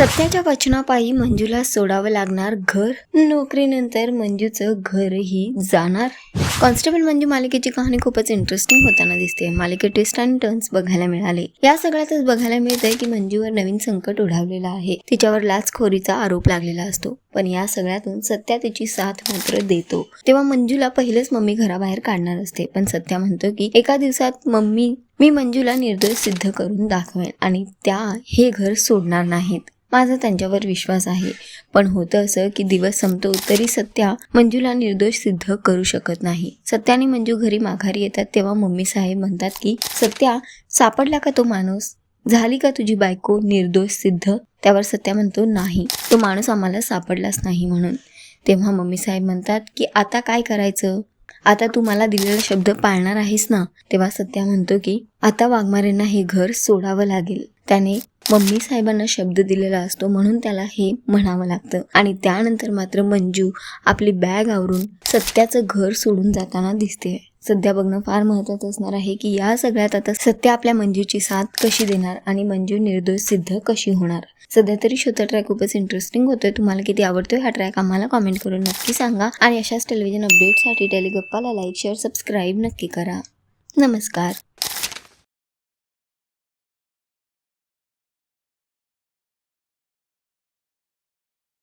सत्याच्या वचनापायी मंजूला सोडावं लागणार घर? नोकरीनंतर मंजूचं घरही जाणार? कॉन्स्टेबल मंजू मालिकेची कहाणी खूपच इंटरेस्टिंग होताना दिसते. मालिकेत ट्विस्ट आणि टर्न्स बघायला मिळाले. या सगळ्यातच बघायला मिळतंय की मंजूवर नवीन संकट ओढावलेलं आहे. तिच्यावर लाचखोरीचा आरोप लागलेला असतो. पण या सगळ्यातून सत्या तिची साथ मात्र देतो. तेव्हा मंजूला पहिलेच मम्मी घराबाहेर काढणार असते. पण सत्या म्हणतो की एका दिवसात मम्मी मी मंजूला निर्दोष सिद्ध करून दाखवेन आणि त्या हे घर सोडणार नाहीत. माझा त्यांच्यावर विश्वास आहे. पण होतं असं की दिवस संपतो तरी सत्या मंजूला निर्दोष सिद्ध करू शकत नाही. सत्याने मंजू घरी माघारी येतात तेव्हा मम्मी साहेब म्हणतात की सत्या सापडला का तो माणूस? झाली का तुझी बायको निर्दोष सिद्ध? त्यावर सत्या म्हणतो नाही तो माणूस आम्हाला सापडलाच नाही म्हणून. तेव्हा मम्मी साहेब म्हणतात की आता काय करायचं? आता तू मला दिलेला शब्द पाळणार आहेस ना? तेव्हा सत्या म्हणतो की आता वाघमारेंना हे घर सोडावं लागेल. त्याने मम्मी साहेबांना शब्द दिलेला असतो म्हणून त्याला हे म्हणावं लागतं. आणि त्यानंतर मात्र मंजू आपली बॅग आवरून सत्याचं घर सोडून जाताना दिसते. सध्या बघणं फार महत्त्वाचं असणार आहे की या सगळ्यात आता सत्य आपल्या मंजूची साथ कशी देणार आणि मंजू निर्दोष सिद्ध कशी होणार? सध्या तरी शोधा ट्रॅक खूपच इंटरेस्टिंग होतोय. तुम्हाला किती आवडतोय हा ट्रॅक आम्हाला कॉमेंट करून नक्की सांगा. आणि अशाच टेलिव्हिजन अपडेटसाठी टेलिगप्पाला लाईक शेअर सबस्क्राईब नक्की करा. नमस्कार.